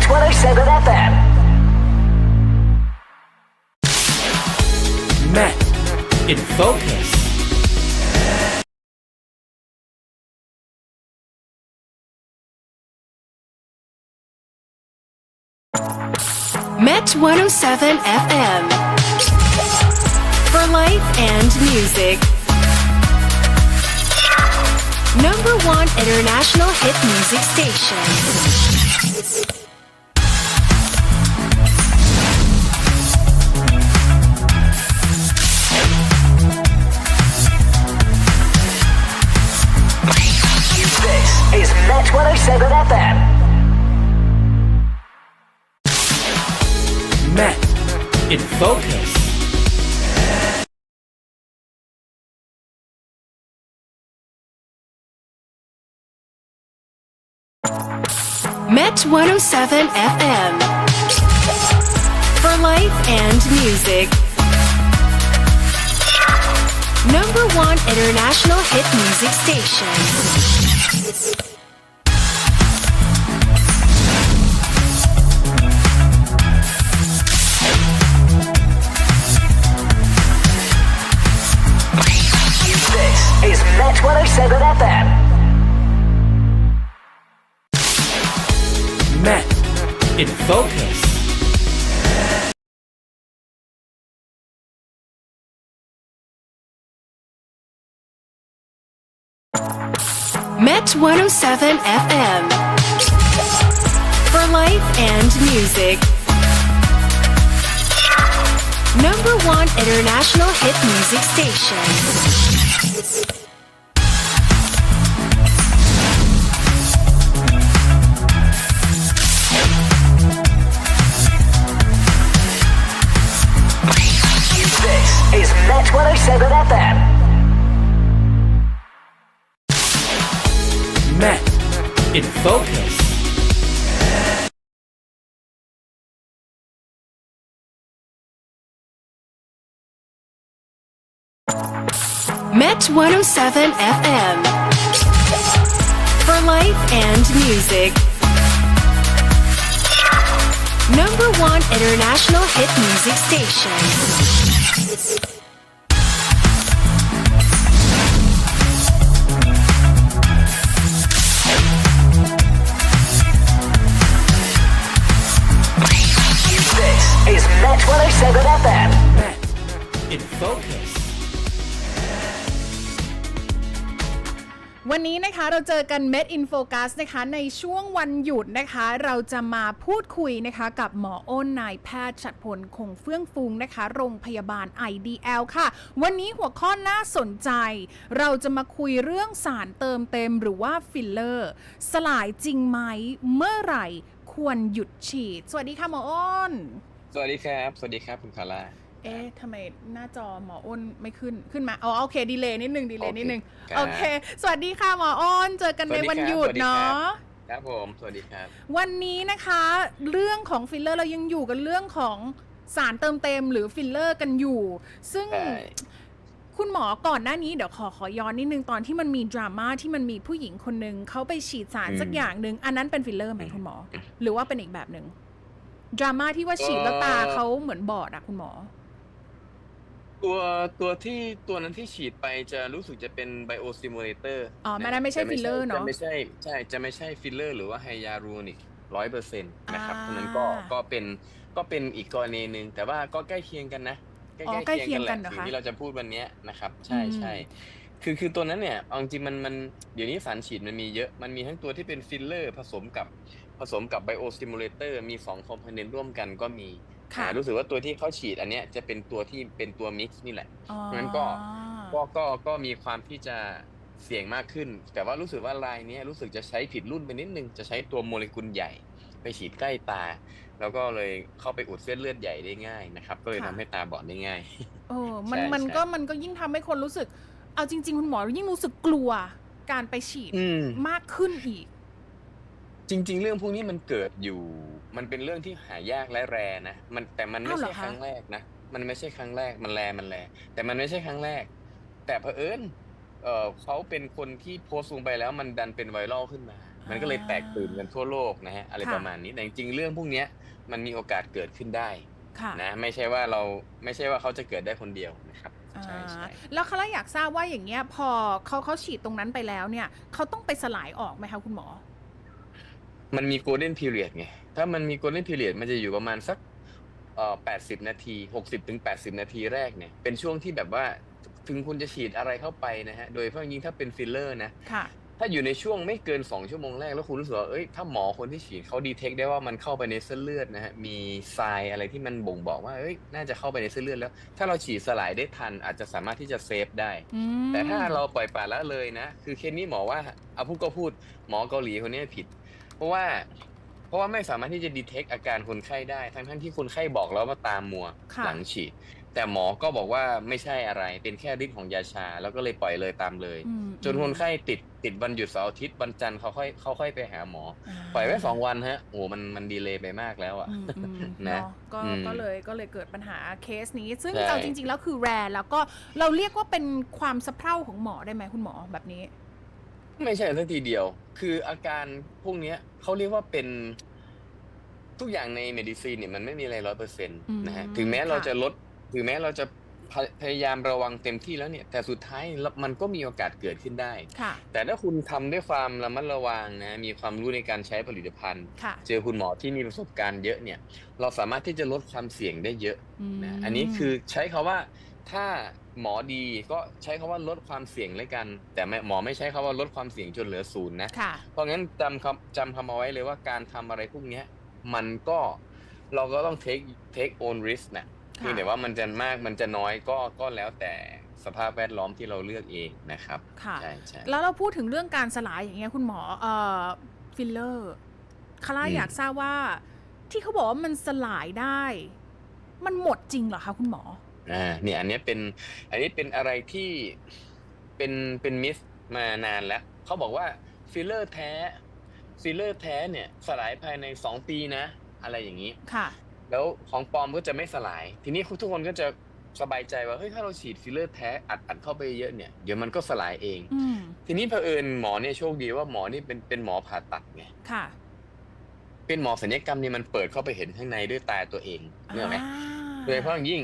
Met 107 FM. Met in focus. Met 107 FM. For life and music. Number one international hit music station. This is Met 107 FM. Met in focus. Met 107 FM. For life and music. Number one international hit music station. This is Met 107 FM. Met in focus. Met 107 FM. For life and music. Number one international hit music station. This is Met 107 FM. Met in focus. Met 107 FM. For life and music. Number one international hit music station. This is Met 107 FM. Met in focus. วันนี้นะคะเราเจอกัน Med in Focus นะคะในช่วงวันหยุดนะคะ เราจะมาพูดคุยนะคะกับหมออ้นนายแพทย์ฉัดพลคงเฟื่องฟูงนะคะ โรงพยาบาล IDL ค่ะ วันนี้หัวข้อน่าสนใจ เราจะมาคุยเรื่องสารเติมเต็มหรือว่าฟิลเลอร์ สลายจริงไหมเมื่อไหร่ควรหยุดฉีด สวัสดีค่ะหมออ้น สวัสดีครับ สวัสดีครับคุณคาร่า เอ๊ะทำไมหน้าจอหมออ้นไม่ขึ้น ขึ้นมา อ๋อ โอเค ดีเลยนิดนึง ดีเลยนิดนึงครับโอเค สวัสดีค่ะหมออ้น เจอกันในวันหยุดเนาะครับผม สวัสดีครับ วันนี้นะคะ เรื่องของฟิลเลอร์เรายังอยู่กันเรื่องของสารเติมเต็มหรือฟิลเลอร์กันอยู่ ซึ่งใช่คุณหมอก่อนหน้านี้เดี๋ยวขอขอย้อนนิดนึงตอนที่มันมีดราม่าที่มันมีผู้หญิงคนหนึ่งเขาไปฉีดสารสักอย่างหนึ่งอันนั้นเป็นฟิลเลอร์ไหมคุณหมอ หรือว่าเป็นอีกแบบหนึ่งดราม่าที่ว่าฉีดแล้วตาเขาเหมือนบอดอะคุณหมอ ตัวตัวที่ตัวนั้นที่ฉีดไปจะรู้สึกจะเป็นไบโอซิมูเลเตอร์อ๋อไม่ได้ไม่ใช่ฟิลเลอร์เนอะจะไม่ใช่ใช่จะไม่ใช่ฟิลเลอร์หรือว่าไฮยาลูรอนิกร้อยเปอร์เซ็นต์นะครับอ่าเพราะฉะนั้นก็ก็เป็นก็เป็นอีกกรณีหนึ่งแต่ว่าก็ใกล้เคียงกันนะอ๋อใกล้เคียงกันเหรอแหละคะสิ่งที่เราจะพูดวันเนี้ยนะครับ ใช่อืมใช่คือคือตัวนั้นเนี่ยเอาจริงๆมันมันเดี๋ยวนี้สารฉีดมันมีเยอะมันมีทั้งตัวที่เป็นฟิลเลอร์ผสมกับผสมกับไบโอซิมูเลเตอร์มี2คอมโพเนนต์ร่วมกันก็มีค่ะอ่า รู้สึกว่าตัวที่เขาฉีดอันเนี้ยจะเป็นตัวที่เป็นตัวมิกซ์นี่แหละอ๋องั้นก็ก็ก็ก็มีความที่จะเสี่ยงมากขึ้น แต่ว่ารู้สึกว่าลายเนี้ยรู้สึกจะใช้ผิดรุ่นไปนิดนึงจะใช้ตัวโมเลกุลใหญ่ไปฉีดใกล้ตา แล้วก็เลยเข้าไปอุดเส้นเลือดใหญ่ได้ง่ายนะครับ ก็เลยค่ะทำให้ตาบอดได้ง่ายเออมันใช่มันใช่ก็มันก็ยิ่งทำให้คนรู้สึก เอาจริง ๆ คุณหมอยิ่งรู้สึกกลัวการไปฉีดอืมมากขึ้นอีก จริง ๆ เรื่องพวกนี้มันเกิดอยู่ มันเป็นเรื่องที่หายากและแรนะ มันแต่มันไม่อ้าวเหรใช่อคะ ครั้งแรกนะ มันไม่ใช่ครั้งแรก มันแรมันแรแต่มันไม่ใช่ครั้งแรก แต่เผอิญเออเขาเป็นคนที่โพสต์ลงไปแล้วมันดันเป็นไวรัลขึ้นมา มันก็เลยแตกตื่นกันทั่วโลกนะฮะ อะไรค่ะประมาณนี้ แต่จริงๆ เรื่องพวกเนี้ยมันมีโอกาสเกิดขึ้นได้ค่ะนะ ไม่ใช่ว่าเราไม่ใช่ว่าเขาจะเกิดได้คนเดียวนะครับใช่อ่าใช่ แล้วคาร่าอยากทราบว่าอย่างเงี้ย พอเขาเขาฉีดตรงนั้นไปแล้วเนี่ยเขาต้องไปสลายออกไหมคะคุณหมอ มันมี golden period ไง ถ้ามันมี golden period มันจะอยู่ประมาณสักเอ่อ80นาที60ถึง80นาทีแรกเนี่ย เป็นช่วงที่แบบว่าถึงคุณจะฉีดอะไรเข้าไปนะฮะ โดยเฉพาะยิ่งถ้าเป็นฟิลเลอร์นะค่ะถ้าอยู่ในช่วงไม่เกิน 2 ชั่วโมงแรก แล้วคุณรู้สึกว่าเอ้ย ถ้าหมอคนที่ฉีดเขาดีเทคได้ว่ามันเข้าไปในเส้นเลือดนะฮะ มีทรายอะไรที่มันบ่งบอกว่า เอ้ย น่าจะเข้าไปในเส้นเลือดแล้ว ถ้าเราฉีดสลายได้ทัน อาจจะสามารถที่จะเซฟได้อืมแต่ถ้าเราปล่อยปละละเลยนะ คือเคสนี้หมอว่า เอาพูดก็พูด หมอเกาหลีคนนี้ผิด เพราะว่า เพราะว่าไม่สามารถที่จะดีเทคอาการคนไข้ได้ทั้งทั้งๆที่คนไข้บอกแล้วว่าตามมัวค่ะ หลังฉีด แต่หมอก็บอกว่าไม่ใช่อะไร เป็นแค่ฤทธิ์ของยาชา แล้วก็เลยปล่อยเลยตามเลย อืมจนคนไข้ติดติดวันหยุดเสาร์อาทิตย์วันจันทร์เขาค่อยเขาค่อยไปหาหมอาปล่อยไว้สองวันฮะโอ้โหมันมันดีเลยไปมากแล้วอะ อืมอืมนะเนาะก็อืมก็เลยก็เลยเกิดปัญหาเคสนี้ ซึ่งใช่ เอาจริง ๆ แล้วคือแรแล้วก็เราเรียกว่าเป็นความสะเพร่าของหมอได้ไหมคุณหมอแบบนี้ ไม่ใช่ทันทีเดียว คืออาการพวกเนี้ยเขาเรียกว่าเป็นทุกอย่างในเมดิซีนเนี่ยมันไม่มีอะไรร้อยเปอร์เซ็นต์อืมนะฮะถึงแม้เราค่ะจะลดถึงแม้เราจะพยพยายามระวังเต็มที่แล้วเนี่ย แต่สุดท้ายมันก็มีโอกาสเกิดขึ้นได้ค่ะแต่ถ้าคุณทำด้วยความระมัดระวังนะ มีความรู้ในการใช้ผลิตภัณฑ์ค่ะเจอคุณหมอที่มีประสบการณ์เยอะเนี่ย เราสามารถที่จะลดความเสี่ยงได้เยอะมนะ อันนี้คือใช้คาว่าถ้า หมอดีก็ใช้คาว่าลดความเสี่ยงเลยกัน แต่ไม่หมอไม่ใช้คาว่าลดความเสี่ยงจนเหลือศูนย์นะค่ะเพราะงั้นจำคำจำคำเอาไว้เลยว่าการทำอะไรพวกเนี้ยมันก็เราก็ต้อง take take own risk นะค่ะเพียงแต่ว่ามันจะมากมันจะน้อยก็ก็แล้วแต่สภาพแวดล้อมที่เราเลือกเองนะครับค่ะใช่ใช่แล้วเราพูดถึงเรื่องการสลายอย่างเงี้ยคุณหมอเอ่อฟิลเลอร์คาร่าอืมอยากทราบว่า ที่เขาบอกว่ามันสลายได้ มันหมดจริงเหรอคะคุณหมอ อ่าเนี่ยอันเนี้ยเป็น อันนี้เป็นอะไรที่เป็นเป็นมิสมานานแล้วเขาบอกว่าฟิลเลอร์แท้ฟิลเลอร์แท้เนี่ยสลายภายใน2ปีนะ อะไรอย่างนี้ค่ะ แล้วของปลอมก็จะไม่สลาย ทีนี้ทุกคนก็จะสบายใจว่าเฮ้ยถ้าเราฉีดฟิลเลอร์แท้อัดอัดเข้าไปเยอะเนี่ยเดี๋ยวมันก็สลายเองอืมทีนี้เผอิญหมอเนี่ยโชคดีว่าหมอนี่เป็นเป็นหมอผ่าตัดไงค่ะ เป็นหมอศัลยกรรมเนี่ยมันเปิดเข้าไปเห็นข้างในด้วยตาตัวเองเนกอะไหมอ่าโดยเฉพาะอย่างยิ่ง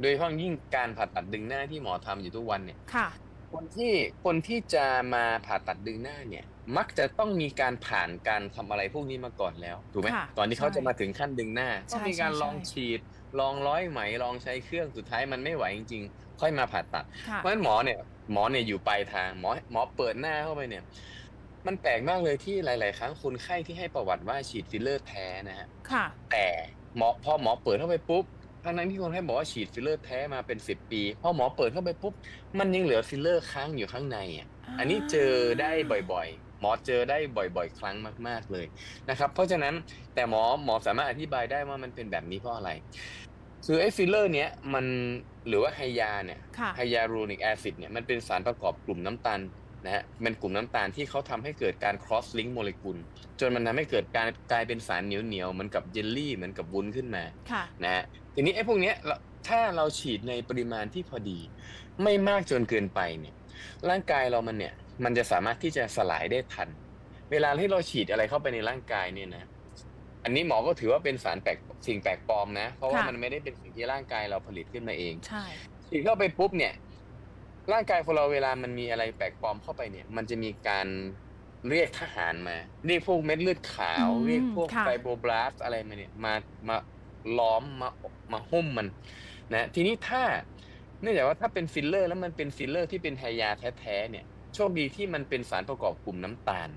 โดยเฉพาะอย่างยิ่งการผ่าตัดดึงหน้าที่หมอทำอยู่ทุกวันเนี่ยค่ะ คนที่คนที่จะมาผ่าตัดดึงหน้าเนี่ย มักจะต้องมีการผ่านการทำอะไรพวกนี้มาก่อนแล้วถูกไหมค่ะก่อนที่เขาใช่จะมาถึงขั้นดึงหน้าใช่ต้องมีการใช่ลองใช่ฉีด ลองร้อยไหมลองใช้เครื่องสุดท้ายมันไม่ไหวจริง ๆ ค่อยมาผ่าตัดค่ะเพราะฉะนั้นหมอเนี่ยหมอเนี่ยอยู่ปลายทางหมอหมอเปิดหน้าเข้าไปเนี่ยมันแปลกมากเลยที่หลาย ๆ ครั้งคนไข้ที่ให้ประวัติว่าฉีดฟิลเลอร์แท้นะฮะค่ะแต่หมอพอหมอเปิดเข้าไปปุ๊บ ทั้งนั้นที่คนไข้บอกว่าฉีดฟิลเลอร์แท้มาเป็นสิบปีพอหมอเปิดเข้าไปปุ๊บมันยังเหลือฟิลเลอร์ค้างอยู่ข้างในอะอันนี้เจอได้บ่อยๆ หมอเจอได้บ่อยๆ ครั้งมาก ๆเลยนะครับ เพราะฉะนั้นแต่หมอหมอสามารถอธิบายได้ว่ามันเป็นแบบนี้เพราะอะไรคือไอ้ฟิลเลอร์เนี้ยมันหรือว่าไฮยาเนี่ยค่ะไฮยาลูริกแอซิดเนี่ยมันเป็นสารประกอบกลุ่มน้ำตาลนะฮะเป็นกลุ่มน้ำตาลที่เขาทำให้เกิดการ cross link โมเลกุล จนมันทำให้เกิดการกลายเป็นสารเหนียวๆเหมือนกับเยลลี่เหมือนกับวุ้นขึ้นมาค่ะนะฮะ ทีนี้ไอ้พวกเนี้ยเราถ้าเราฉีดในปริมาณที่พอดี ไม่มากจนเกินไปเนี่ย ร่างกายเรามันเนี่ย มันจะสามารถที่จะสลายได้ทัน เวลาที่เราฉีดอะไรเข้าไปในร่างกายเนี่ยนะอันนี้หมอก็ถือว่าเป็นสารแปลกสิ่งแปลกปลอมนะ เพราะว่าค่ะมันไม่ได้เป็นสิ่งที่ร่างกายเราผลิตขึ้นมาเองใช่ฉีดเข้าไปปุ๊บเนี่ย ร่างกายของเราเวลามันมีอะไรแปลกปลอมเข้าไปเนี่ย มันจะมีการเรียกทหารมา เรียกพวกเม็ดเลือดขาวอืมเรียกพวกค่ะไฟโบรบลาสอะไรมาเนี่ยมามา ล้อมมามาหุ้มมันนะทีนี้ถ้าเนื่องจากว่าถ้าเป็นฟิลเลอร์แล้วมันเป็นฟิลเลอร์ที่เป็นไฮยาแท้ๆเนี่ยโชคดีที่มันเป็นสารประกอบกลุ่มน้ำตาล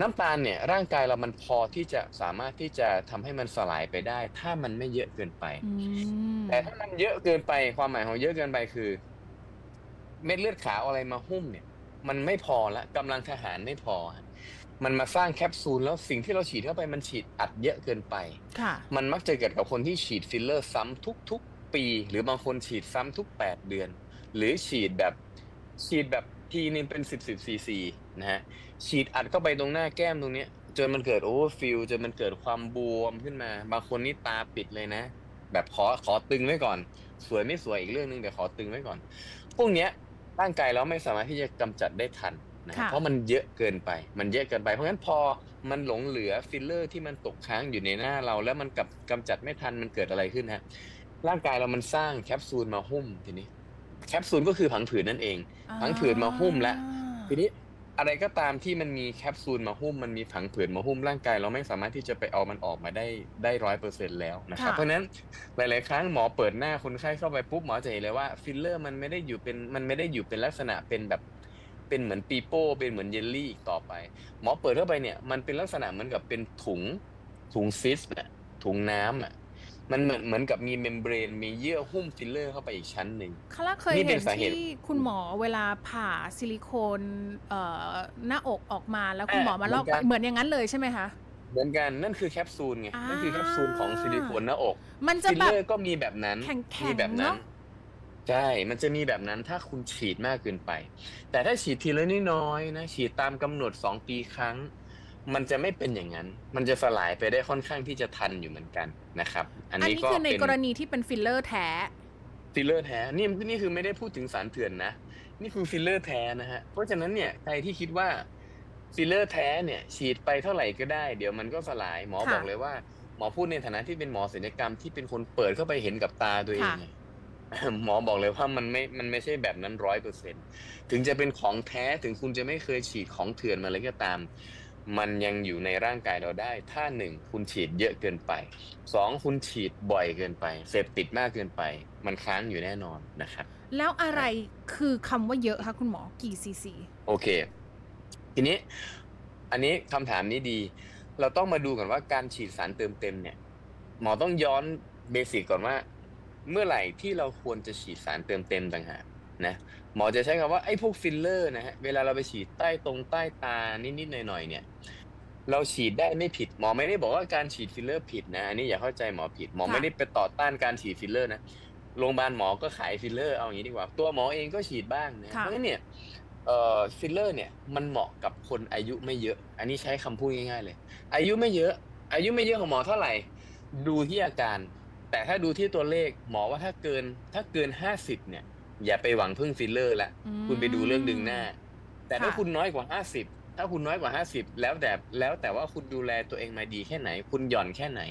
น้ำตาลเนี่ยร่างกายเรามันพอที่จะสามารถที่จะทำให้มันสลายไปได้ ถ้ามันไม่เยอะเกินไปอืมแต่ถ้ามันเยอะเกินไปความหมายของเยอะเกินไปคือ เม็ดเลือดขาวอะไรมาหุ้มเนี่ย มันไม่พอละกำลังทหารไม่พอฮะ มันมาสร้างแคปซูลแล้วสิ่งที่เราฉีดเข้าไปมันฉีดอัดเยอะเกินไป ค่ะ มันมักจะเกิดกับคนที่ฉีดฟิลเลอร์ซ้ำทุก ๆ ปี หรือบางคนฉีดซ้ำทุก 8 เดือน หรือฉีดแบบฉีดแบบทีนึงเป็น10 10ซีซีนะฮะฉีดอัดเข้าไปตรงหน้าแก้มตรงเนี้ยจนมันเกิดโอเวอร์ฟิลจนมันเกิดความบวมขึ้นมา บางคนนี่ตาปิดเลยนะ แบบขอขอตึงไว้ก่อน สวยไม่สวยอีกเรื่องหนึงแต่ขอตึงไว้ก่อน พวกเนี้ยร่างกายเราไม่สามารถที่จะกำจัดได้ทัน นะค่ะเพราะมันเยอะเกินไป มันเยอะเกินไป เพราะฉะนั้นพอมันหลงเหลือฟิลเลอร์ที่มันตกค้างอยู่ในหน้าเรา แล้วมันกับกำจัดไม่ทันมันเกิดอะไรขึ้นฮะร่างกายเรามันสร้างแคปซูลมาหุ้มทีนี้ แคปซูลก็คือผังผืดนั่นเอง ผังผืดมาหุ้มแล้วทีนี้อะไรก็ตามที่มันมีแคปซูลมาหุ้มมันมีผังผืดมาหุ้มร่างกายเราไม่สามารถที่จะไปเอามันออกมาได้ได้ร้อยเปอร์เซ็นแล้วนะครับค่ะเพราะฉะนั้นหลาย ๆ ครั้งหมอเปิดหน้าคนไข้เข้าไปปุ๊บหมอจะเห็นเลยว่าฟิลเลอร์มันไม่ได้อยู่เป็นมันไม่ได้อยู่เป็นลักษณะเป็นแบบ เป็นเหมือนปีโป้เป็นเหมือนเยลลี่อีกต่อไป หมอเปิดเข้าไปเนี่ยมันเป็นลักษณะเหมือนกับเป็นถุงถุงซิสต์อะถุงน้ำอะมันเหมือนเหมือนกับมีเมมเบรนมีเยื่อหุ้มฟิลเลอร์เข้าไปอีกชั้นหนึ่งคาร่าเคยนี่เป็เห็นนสาเหตุที่คุณหมอเวลาผ่าซิลิโคนเอ่อหน้าอกออกมาแล้วคุณหมอมาลอกเหมือนกันเหมือนอย่างนั้นเลยใช่ไหมคะเหมือนกันนั่นคือแคปซูลไงอ่านั่นั่นคือแคปซูลของซิลิโคนหน้าอกมันจะฟิลแบเลบอร์ก็มีแบบนั้นแข็งๆมีแบบนั้นเนอะ ใช่ มันจะมีแบบนั้นถ้าคุณฉีดมากเกินไป แต่ถ้าฉีดทีละน้อยๆนะ ฉีดตามกำหนดสองปีครั้ง มันจะไม่เป็นอย่างนั้น มันจะสลายไปได้ค่อนข้างที่จะทันอยู่เหมือนกันนะครับ อันอันนี้นี้ก็คือในเป็นกรณีที่เป็นฟิลเลอร์แท้ฟิลเลอร์แท้ นี่นี่คือไม่ได้พูดถึงสารเถื่อนนะ นี่คือฟิลเลอร์แท้นะฮะ เพราะฉะนั้นเนี่ยใครที่คิดว่าฟิลเลอร์แท้เนี่ย ฉีดไปเท่าไหร่ก็ได้ เดี๋ยวมันก็สลายหมอค่ะบอกเลยว่าหมอพูดในฐานะที่เป็นหมอศัลยกรรมที่เป็นคนเปิดเข้าไปเห็นกับตาตัวเองค่ะไง หมอบอกเลยว่ามันไม่ มันไม่ใช่แบบนั้นร้อยเปอร์เซ็นถึงจะเป็นของแท้ถึงคุณจะไม่เคยฉีดของเถื่อนมาเลยก็ตาม มันยังอยู่ในร่างกายเราได้ ถ้าหนึ่งคุณฉีดเยอะเกินไปสองคุณฉีดบ่อยเกินไป เสพติดมากเกินไป มันค้างอยู่แน่นอนนะครับ แล้วอะไรคือคำว่าเยอะคะคุณหมอกี่ซีซี โอเค ทีนี้ อันนี้คำถามนี้ดี เราต้องมาดูก่อนว่าการฉีดสารเติมเต็มเนี่ย หมอต้องย้อนเบสิกก่อนว่า เมื่อไหร่ที่เราควรจะฉีดสารเติมเต็มต่างหากนะหมอจะใช้คำว่าไอ้พวกฟิลเลอร์นะฮะเวลาเราไปฉีดใต้ตรงใต้ตานิดๆหน่อยๆเนี่ย เราฉีดได้ไม่ผิดหมอไม่ได้บอกว่าการฉีดฟิลเลอร์ผิดนะอันนี้อย่าเข้าใจหมอผิดหมอค่ะไม่ได้ไปต่อต้านการฉีดฟิลเลอร์นะโรงพยาบาลหมอก็ขายฟิลเลอร์เอาอย่างนี้ดีกว่า ตัวหมอเองก็ฉีดบ้างนะค่ะเพราะฉะนั้นเนี่ยเอ่อฟิลเลอร์เนี่ยมันเหมาะกับคนอายุไม่เยอะ อันนี้ใช้คำพูดง่ายๆเลย อายุไม่เยอะ อายุไม่เยอะของหมอเท่าไหร่ ดูที่อาการ แต่ถ้าดูที่ตัวเลขหมอว่าถ้าเกิน ถ้าเกินห้าสิบเนี่ย อย่าไปหวังพึ่งฟิลเลอร์ละอืมคุณไปดูเรื่องดึงหน้า แต่ถ้าค่ะคุณน้อยกว่าห้าสิบถ้าคุณน้อยกว่าห้าสิบแล้วแต่แล้วแต่ว่าคุณดูแลตัวเองมาดีแค่ไหน คุณหย่อนแค่ไหน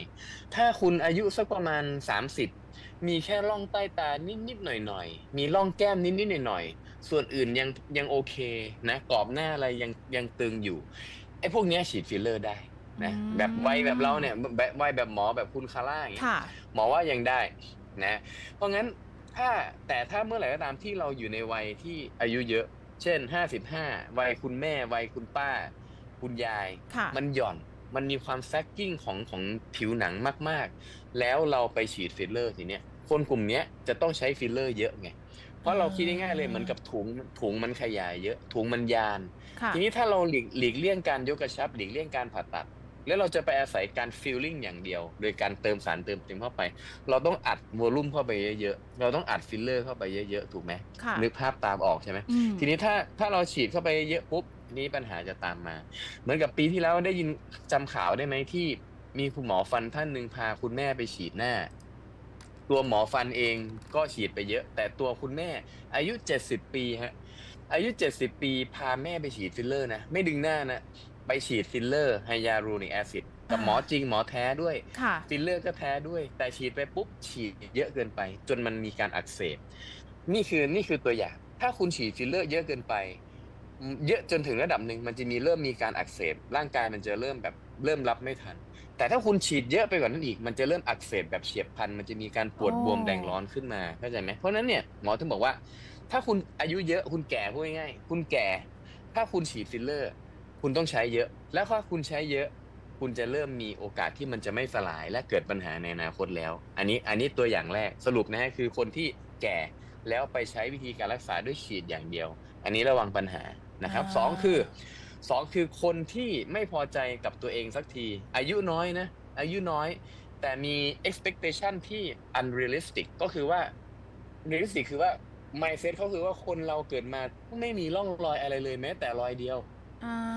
ถ้าคุณอายุสักประมาณสามสิบมีแค่ร่องใต้ตานิดๆหน่อยๆมีร่องแก้มนิดๆหน่อยๆส่วนอื่นยังยังโอเคนะกรอบหน้าอะไรยังยังตึงอยู่ไอ้พวกเนี้ยฉีดฟิลเลอร์ได้ นะอืมแบบวัยแบบเราเนี่ยแบบวัยแบบหมอแบบคุณคาร่าอย่างเงี้ยค่ะหมอว่ายังได้นะ เพราะงั้นถ้าแต่ถ้าเมื่อไหร่ก็ตามที่เราอยู่ในวัยที่อายุเยอะ เช่น55วัยคุณแม่วัยคุณป้า คุณยายค่ะมันหย่อนมันมีความแซกกิ้งของของผิวหนังมาก ๆ แล้วเราไปฉีดฟิลเลอร์ทีเนี้ยคนกลุ่มเนี้ยจะต้องใช้ฟิลเลอร์เยอะไง เพราะเราคิดง่ายๆเลยเหมือนกับถุงถุงมันขยายเยอะถุงมันยานค่ะทีนี้ถ้าเราหลีกหลีกเลี่ยงการยกกระชับ หลีกเลี่ยงการผ่าตัด แล้วเราจะไปอาศัยการฟิลลิ่งอย่างเดียว โดยการเติมสารเติมเต็มเข้าไป เราต้องอัดวอลลุ่มเข้าไปเยอะๆ เราต้องอัดฟิลเลอร์เข้าไปเยอะๆ ถูกไหมค่ะนึกภาพตามออกใช่ไหมอืมทีนี้ถ้าถ้าเราฉีดเข้าไปเยอะปุ๊บนี่ปัญหาจะตามมา เหมือนกับปีที่แล้วได้ยินจำข่าวได้ไหมที่มีคุณหมอฟันท่านหนึ่งพาคุณแม่ไปฉีดหน้า ตัวหมอฟันเองก็ฉีดไปเยอะ แต่ตัวคุณแม่ อายุเจ็ดสิบปีฮะอายุเจ็ดสิบปีพาแม่ไปฉีดฟิลเลอร์นะไม่ดึงหน้านะ ไปฉีดฟิลเลอร์ไฮยาลูริกแอซิดกับอ่าหมอจริงหมอแท้ด้วยค่ะฟิลเลอร์ก็แท้ด้วย แต่ฉีดไปปุ๊บฉีดเยอะเกินไป จนมันมีการอักเสบ นี่คือนี่คือตัวอย่าง ถ้าคุณฉีดฟิลเลอร์เยอะเกินไป เยอะจนถึงระดับหนึ่งมันจะมีเริ่มมีการอักเสบ ร่างกายมันจะเริ่มแบบเริ่มรับไม่ทัน แต่ถ้าคุณฉีดเยอะไปกว่านั้นอีก มันจะเริ่มอักเสบแบบเฉียบพลัน มันจะมีการปวดอ๋อบวมแดงร้อนขึ้นมาเข้าใจไหมเพราะฉะนั้นเนี่ยหมอถึงบอกว่า ถ้าคุณอายุเยอะคุณแก่พูดง่ายๆคุณแก่ ถ้าคุณฉีดฟิลเลอร์ คุณต้องใช้เยอะ แล้วถ้าคุณใช้เยอะ คุณจะเริ่มมีโอกาสที่มันจะไม่สลายและเกิดปัญหาในอนาคตแล้ว อันนี้อันนี้ตัวอย่างแรกสรุปนะฮะคือคนที่แก่แล้วไปใช้วิธีการรักษาด้วยฉีดอย่างเดียว อันนี้ระวังปัญหานะครับอ่าสองคือสองคือคนที่ไม่พอใจกับตัวเองสักที อายุน้อยนะอายุน้อย แต่มี expectation ที่ unrealistic ก็คือว่า realistic คือว่า mindset เขาคือว่าคนเราเกิดมาไม่มีร่องรอยอะไรเลยแม้แต่รอยเดียวอ่า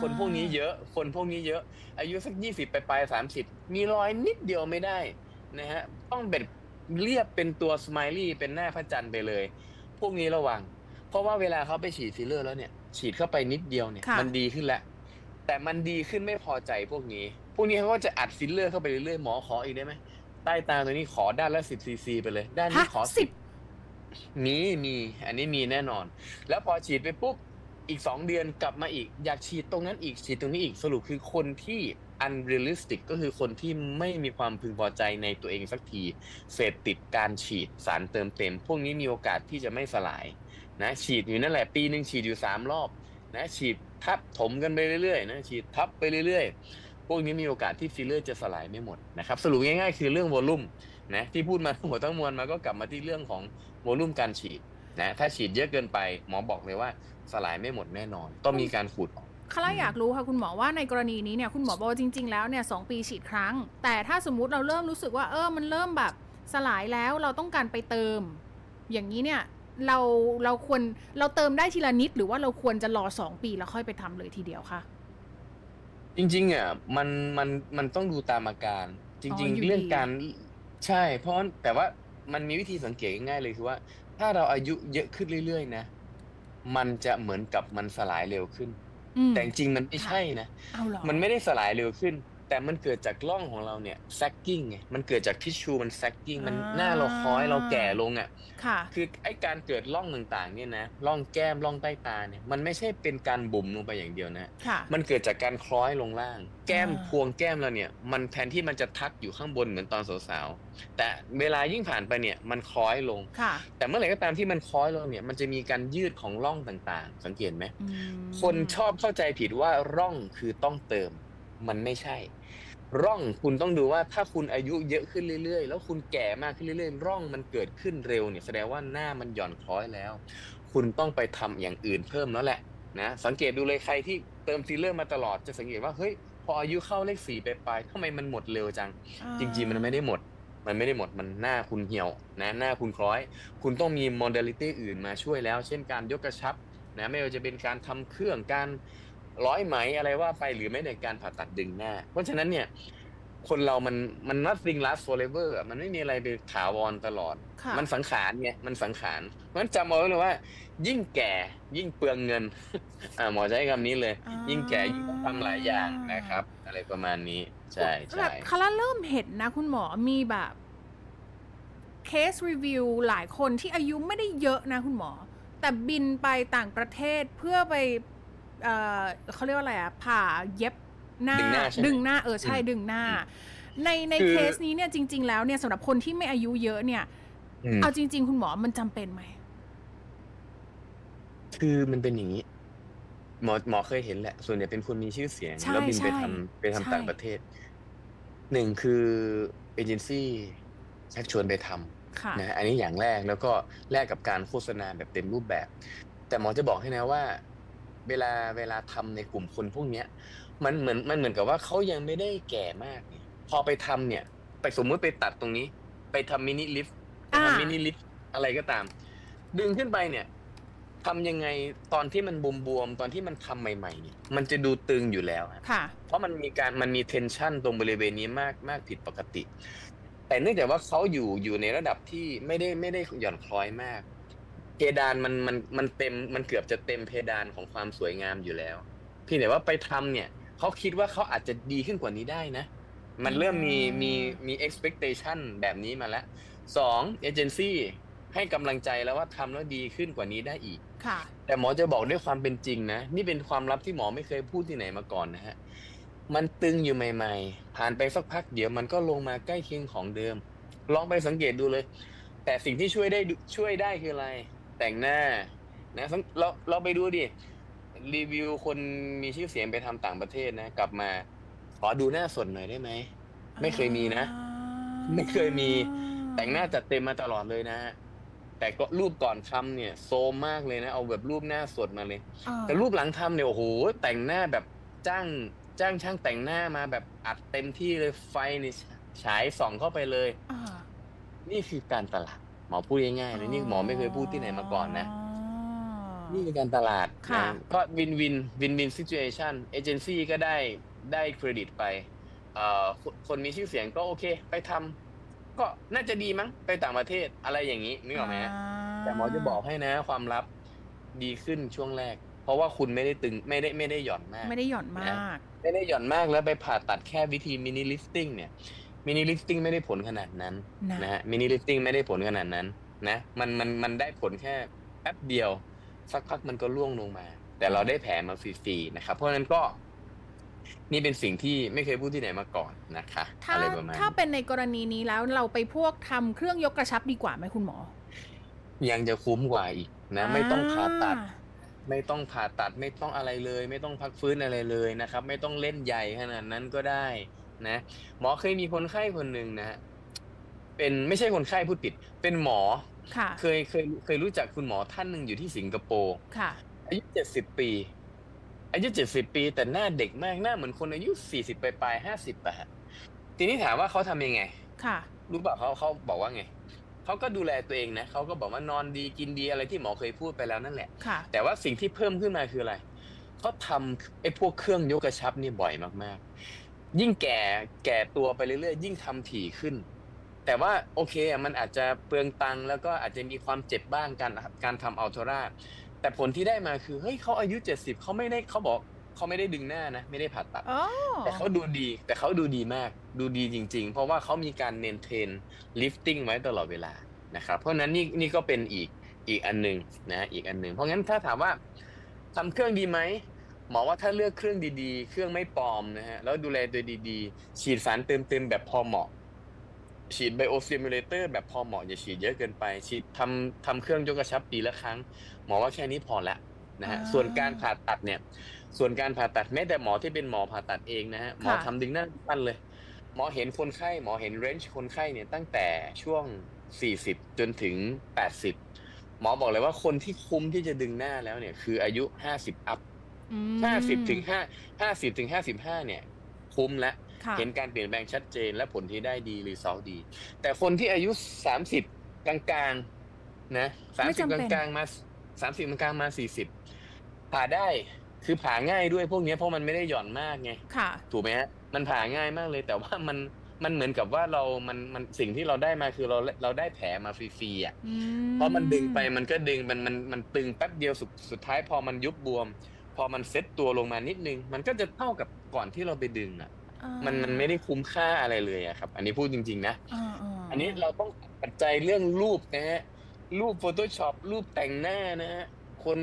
คนพวกนี้เยอะ คนพวกนี้เยอะ อายุสักยี่สิบไปปลายสามสิบมีรอยนิดเดียวไม่ได้นะฮะ ต้องเป็นเรียบเป็นตัวสไมลี่เป็นหน้าพระจันทร์ไปเลย พวกนี้ระวัง เพราะว่าเวลาเขาไปฉีดฟิลเลอร์แล้วเนี่ย ฉีดเข้าไปนิดเดียวเนี่ยค่ะมันดีขึ้นแล้ว แต่มันดีขึ้นไม่พอใจพวกนี้ พวกนี้เขาก็จะอัดฟิลเลอร์เข้าไปเรื่อยๆ หมอขออีกได้ไหม ใต้ตาตัวนี้ขอด้านละสิบซีซีไปเลย ด้านนี้ฮะขอสิสิบบมีมี อันนี้มีแน่นอน แล้วพอฉีดไปปุ๊บ อีกสองเดือนกลับมาอีก อยากฉีดตรงนั้นอีกฉีดตรงนี้อีกสรุปคือคนที่ unrealistic ก็คือคนที่ไม่มีความพึงพอใจในตัวเองสักทีเสพติดการฉีดสารเติมเต็ม พวกนี้มีโอกาสที่จะไม่สลายนะฉีดอยู่นั่นแหละปีหนึ่งฉีดอยู่สามรอบนะฉีดทับถมกันไปเรื่อยๆนะฉีดทับไปเรื่อยๆ พวกนี้มีโอกาสที่ฟิลเลอร์จะสลายไม่หมดนะครับสรุปง่ายๆ คือเรื่องวอลลุ่มนะที่พูดมาทั้งหมดทั้งมวลมาก็กลับมาที่เรื่องของวอลลุ่มการฉีด นะถ้าฉีดเยอะเกินไปหมอบอกเลยว่าสลายไม่หมดแน่นอน ต้องมีการขูดออกคาร่าอยากรู้ค่ะคุณหมอว่าในกรณีนี้เนี่ยคุณหมอบอกว่าจริง ๆ แล้วเนี่ยสองปีฉีดครั้ง แต่ถ้าสมมุติเราเริ่มรู้สึกว่าเออมันเริ่มแบบสลายแล้วเราต้องการไปเติม อย่างนี้เนี่ยเราเราควรเราเติมได้ทีละนิด หรือว่าเราควรจะรอสองปีแล้วค่อยไปทำเลยทีเดียวคะจริงๆอะมันมันมันต้องดูตามอาการจอ๋ริงออยู่ๆเรื่องดีการใช่ เพราะแต่ว่ามันมีวิธีสังเกตง่ายๆเลยคือว่า ถ้าเราอายุเยอะขึ้นเรื่อยๆนะ มันจะเหมือนกับมันสลายเร็วขึ้น อืมแต่จริงๆมันไม่ใช่นะ เอาเหรอ มันไม่ได้สลายเร็วขึ้น แต่มันเกิดจากร่องของเราเนี่ยแซกกิ้งไงมันเกิดจากทิชชูมันแซกกิ้งมันหน้าเราคล้อยเราแก่ลงอะค่ะคือไอ้การเกิดร่องต่างๆเนี่ยนะร่องแก้มร่องใต้ตาเนี่ยมันไม่ใช่เป็นการบุ๋มลงไปอย่างเดียวนะค่ะมันเกิดจากการคล้อยลงล่าง แก้มอ่าพวงแก้มเราเนี่ย มันแทนที่มันจะทักอยู่ข้างบนเหมือนตอนสาวๆแต่เวลายิ่งผ่านไปเนี่ยมันคล้อยลงค่ะแต่เมื่อไหร่ก็ตามที่มันคล้อยลงเนี่ยมันจะมีการยืดของร่องต่างๆ สังเกตไหมอืมคนชอบเข้าใจผิดว่าร่องคือต้องเติม มันไม่ใช่ ร่องคุณต้องดูว่าถ้าคุณอายุเยอะขึ้นเรื่อยๆ แล้วคุณแก่มากขึ้นเรื่อยๆ ร่องมันเกิดขึ้นเร็วเนี่ยแสดงว่าหน้ามันหย่อนคล้อยแล้ว คุณต้องไปทำอย่างอื่นเพิ่มแล้วแหละนะสังเกตดูเลยใครที่เติมฟิลเลอร์มาตลอดจะสังเกตว่าเฮ้ยพออายุเข้าเลขสี่ไปปลายๆทำไมมันหมดเร็วจัง จริงๆมันไม่ได้หมด มันไม่ได้หมดมันหน้าคุณเหี่ยวนะหน้าคุณคล้อย คุณต้องมีโมเดลิตี้อื่นมาช่วยแล้ว เช่นการยกกระชับนะไม่ว่าจะเป็นการทำเครื่องการ ร้อยไหมอะไรว่าไปหรือไม่ในการผ่าตัดดึงหน้า เพราะฉะนั้นเนี่ย คนเรามันมัน nothing last forever อะมันไม่มีอะไรไปถาวรตลอดค่ะมันสังขารไงมันสังขารเพราะฉะนั้นจำเอาไว้เลยว่า ยิ่งแก่ยิ่งเปลืองเงินอ่าหมอใช้คำนี้เลยอ่ายิ่ยิ่งแก่ยิ่งต้องทำหลายอย่างนะครับ อะไรประมาณนี้ใช่แบใช่บคาร่าเริ่มเห็นนะ คุณหมอมีแบบเคสรีวิวหลายคนที่อายุไม่ได้เยอะนะคุณหมอ แต่บินไปต่างประเทศเพื่อไป เอ่อเขาเรียกว่าอะไรอะผ่าเย็บหน้า ดึงหน้าใช่ไหมดึงหน้าเออใช่อืมดึงหน้า ในในคือ เคสนี้เนี่ยจริง ๆ แล้วเนี่ยสำหรับคนที่ไม่อายุเยอะเนี่ย อืม เอาจริง ๆ คุณหมอมันจำเป็นไหม คือมันเป็นอย่างนี้ หมอหมอเคยเห็นแหละ ส่วนใหญ่เป็นคนมีชื่อเสียง ใช่แล้วบินไปใช่ทำไปทำใช่ ต่างประเทศหนึ่งคือเอเจนซี่ชักชวนไปทำค่ะ นะอันนี้อย่างแรกแล้วก็แลกกับการโฆษณาแบบเต็มรูปแบบ แต่หมอจะบอกให้นะว่า เวลาเวลาทำในกลุ่มคนพวกเนี้ย มันเหมือนมันเหมือนกับว่าเขายังไม่ได้แก่มากเนี่ย พอไปทำเนี่ย ไปสมมติไปตัดตรงนี้ ไปทำมินิลิฟต์ไปอ่าทำมินิลิฟต์อะไรก็ตาม ดึงขึ้นไปเนี่ยทำยังไงตอนที่มันบวมๆตอนที่มันทำใหม่ๆเนี่ยมันจะดูตึงอยู่แล้วอะค่ะ เพราะมันมีการมันมีเทนชันตรงบริเวณนี้มากมากผิดปกติ แต่เนื่องจากว่าเขาอยู่อยู่ในระดับที่ไม่ได้ไม่ได้หย่อนคล้อยมาก เพดานมันมันมันเต็มมันเกือบจะเต็มเพดานของความสวยงามอยู่แล้วเพียงแต่ว่าไปทำเนี่ยเขาคิดว่าเขาอาจจะดีขึ้นกว่านี้ได้นะ มันเริ่มมีมีมี expectation แบบนี้มาแล้วสองเอเจนซี่ให้กำลังใจแล้วว่าทำแล้วดีขึ้นกว่านี้ได้อีกค่ะแต่หมอจะบอกด้วยความเป็นจริงนะ นี่เป็นความลับที่หมอไม่เคยพูดที่ไหนมาก่อนนะฮะ มันตึงอยู่ใหม่ ๆ ผ่านไปสักพักเดี๋ยวมันก็ลงมาใกล้เคียงของเดิม ลองไปสังเกตดูเลย แต่สิ่งที่ช่วยได้ดูช่วยได้คืออะไร แต่งหน้า นะสังเราเราไปดูดิ รีวิวคนมีชื่อเสียงไปทำต่างประเทศนะ กลับมา ขอดูหน้าสดหน่อยได้ไหม ไม่เคยมีนะไม่เคยมี แต่งหน้าจัดเต็มมาตลอดเลยนะฮะแต่ก็รูปก่อนทำเนี่ย โซมมากเลยนะ เอาแบบรูปหน้าสดมาเลย อ่าแต่รูปหลังทำเนี่ยโอ้โหแต่งหน้าแบบจ้างจ้างช่างแต่งหน้ามาแบบอัดเต็มที่เลยไฟนี่ฉายส่องเข้าไปเลย อ่านี่คือการตลาด หมอพูดง่ายๆเลยนี่หมอไม่เคยพูดที่ไหนมาก่อนนะ นี่คือการตลาดค่ะ นะก็วินวินวินวินซิ t u เอชันเอเจนซี่ก็ได้ได้เครดิตไปเอ่อคนคนมีชื่อเสียงก็โอเค ไปทำก็น่าจะดีมั้งไปต่างประเทศอะไรอย่างนี้นึกออกไหมฮะ แต่หมอจะบอกให้นะ ความลับดีขึ้นช่วงแรก เพราะว่าคุณไม่ได้ตึงไม่ได้ไม่ได้หย่อนมาก ไม่ได้หย่อนมาก ไม่ได้หย่อนมากแล้วไปผ่าตัดแค่วิธีมินิลิฟติ้งเนี่ย มินิลิฟติ้งไม่ได้ผลขนาดนั้นนะนะฮะมินิลิฟติ้งไม่ได้ผลขนาดนั้นนะมันมันมันได้ผลแค่แป๊บเดียว สักพักมันก็ร่วงลงมา แต่เราได้แผลมาฟรีๆนะครับ เพราะฉะนั้นก็นี่เป็นสิ่งที่ไม่เคยพูดที่ไหนมาก่อนนะคะถ้าอะไรประมาณถ้านี้เป็นในกรณีนี้แล้วเราไปพวกทำเครื่องยกกระชับดีกว่าไหมคุณหมอ ยังจะคุ้มกว่าอีกนะ ไม่ต้องผ่าตัดอ่ไม่ต้องผ่าตัดไม่ต้องอะไรเลย ไม่ต้องพักฟื้นอะไรเลยนะครับ ไม่ต้องเล่นใหญ่ขนาดนั้นก็ได้ นะหมอเคยมีคนไข้คนหนึ่งนะฮะเป็นไม่ใช่คนไข้พูดผิด เป็นหมอค่ะเคยเคยเคยรู้จักคุณหมอท่านหนึ่งอยู่ที่สิงคโปร์ค่ะอายุเจ็ดสิบปี อายุเจ็ดสิบปี แต่หน้าเด็กมากหน้าเหมือนคนอายุสี่สิบปลายห้าสิบอะฮะทีนี้ถามว่าเขาทำยังไง ค่ะ รู้ป่ะเขาเขาบอกว่าไงเขาก็ดูแลตัวเองนะเขาก็บอกว่านอนดีกินดีอะไรที่หมอเคยพูดไปแล้วนั่นแหละค่ะแต่ว่าสิ่งที่เพิ่มขึ้นมาคืออะไรเขาทำไอ้พวกเครื่องยกกระชับนี่บ่อยมากๆ ยิ่งแก่แก่ตัวไปเรื่อยๆ ยิ่งทำถี่ขึ้น แต่ว่าโอเคอะมันอาจจะเปลืองตังค์แล้วก็อาจจะมีความเจ็บบ้างการการทำอัลโทราแต่ผลที่ได้มาคือเฮ้ยเขาอายุเจ็ดสิบเขาไม่ได้เขาบอกเขาไม่ได้ดึงหน้านะ ไม่ได้ผ่าตัด อ๋อแต่เขาดูดี แต่เขาดูดีมาก ดูดีจริง ๆ เพราะว่าเขามีการเมนเทนลิฟติ้งไว้ตลอดเวลานะครับ เพราะฉะนั้นนี่นี่ก็เป็นอีกอีกอันหนึ่งนะอีกอันหนึ่งเพราะงั้นถ้าถามว่าทำเครื่องดีไหม หมอว่าถ้าเลือกเครื่องดีๆ เครื่องไม่ปลอมนะฮะ แล้วดูแลตัวดีๆ ฉีดสารเติมเต็มแบบพอเหมาะ ฉีดไบโอซิมูเลเตอร์แบบพอเหมาะอย่าฉีดเยอะเกินไป ฉีดทำทำเครื่องยกกระชับปีละครั้ง หมอว่าแค่นี้พอละนะฮะ ส่วนการผ่าตัดเนี่ย ส่วนการผ่าตัดแม้แต่หมอที่เป็นหมอผ่าตัดเองนะฮะ หมอทำดึงหน้าปั้นเลย หมอเห็นคนไข้ หมอเห็นเรนจ์คนไข้เนี่ยตั้งแต่ช่วง40จนถึง80หมอบอกเลยว่าคนที่คุ้มที่จะดึงหน้าแล้วเนี่ย คืออายุ50อัพ อืม50ถึง5 50ถึง55เนี่ย คุ้มแล้วค่ะเห็นการเปลี่ยนแปลงชัดเจนและผลที่ได้ดีรีซอลดี แต่คนที่อายุ30กลางๆนะไม่จำ30เป็กนลางๆมา30กลางๆมา40ผ่าได้คือผ่าง่ายด้วยพวกเนี้ยเพราะมันไม่ได้หย่อนมากไงค่ะถูกไหมฮะมันผ่าง่ายมากเลย แต่ว่ามันมันเหมือนกับว่าเรา มันมันสิ่งที่เราได้มาคือเราเราได้แผลมาฟรีๆอะอืเพราะมันดึงไปมันก็ดึงมันมันมันตึงแป๊บเดียวสุดสุดท้ายพอมันยุบบวม พอมันเซ็ตตัวลงมานิดนึง มันก็จะเท่ากับก่อนที่เราไปดึงอะอ่ามันมันไม่ได้คุ้มค่าอะไรเลยอะครับ อันนี้พูดจริง ๆ นะอ่าาอันนี้เราต้องปัจจัยเรื่องรูปนะฮะรูป Photoshop รูปแต่งหน้านะฮะคน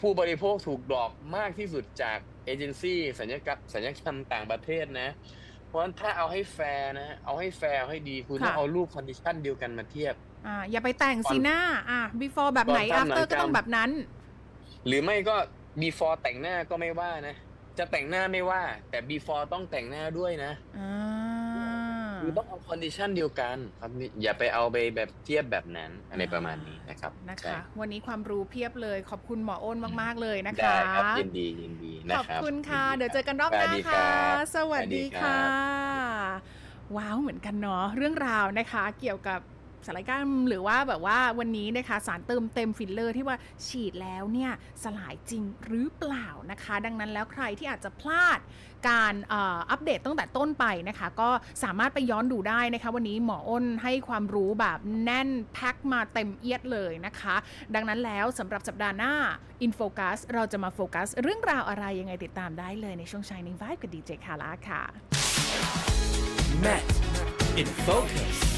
ผู้บริโภคถูกดอกมากที่สุดจากเอเจนซี่สัญญกรรมสัญญกรรมต่างประเทศนะ เพราะฉะนั้นถ้าเอาให้แฟร์นะ เอาให้แฟร์เอาให้ดีคุณต้องเอารูปคอนดิชันเดียวกันมาเทียบ อ่า อย่าไปแต่งสีหน้า อ่า before แบบไหนก่อนทำหลัง after ก็ต้องทำแบบนั้น หรือไม่ก็ before แต่งหน้าก็ไม่ว่านะ จะแต่งหน้าไม่ว่า แต่ before ต้องแต่งหน้าด้วยนะอ่าคือต้องเอาคอนดิชันเดียวกันครับนี่อย่าไปเอาไปแบบเทียบแบบนั้นอะไรประมาณนี้นะครับนะใช่คะ วันนี้ความรู้เพียบเลยขอบคุณหมออ้นมาก ๆ เลยนะคะได้ครับยินดียินดีนะขอบครับคุณค่ะยินเดี๋ยวเจอกันรอบหสวัน้าสดีค่ะรับสวัสดีรับค่ะ ว้าวเหมือนกันเนาะเรื่องราวนะคะ เกี่ยวกับ ศัลยกรรม หรือว่าแบบว่าวันนี้นะคะสารเติมเต็มฟิลเลอร์ที่ว่าฉีดแล้วเนี่ยสลายจริงหรือเปล่านะคะ ดังนั้นแล้วใครที่อาจจะพลาดการอ,อ,อัปเดตตั้งแต่ต้นไปนะคะ ก็สามารถไปย้อนดูได้นะคะ วันนี้หมออ้นให้ความรู้แบบแน่นแพ็คมาเต็มเอียดเลยนะคะ ดังนั้นแล้วสำหรับสัปดาห์หน้า In Focus เราจะมาโฟกัสเรื่องราวอะไรยังไงติดตามได้เลยในช่วง Shining Vibe กับดีเจคาร่าค่ะ Met in focus.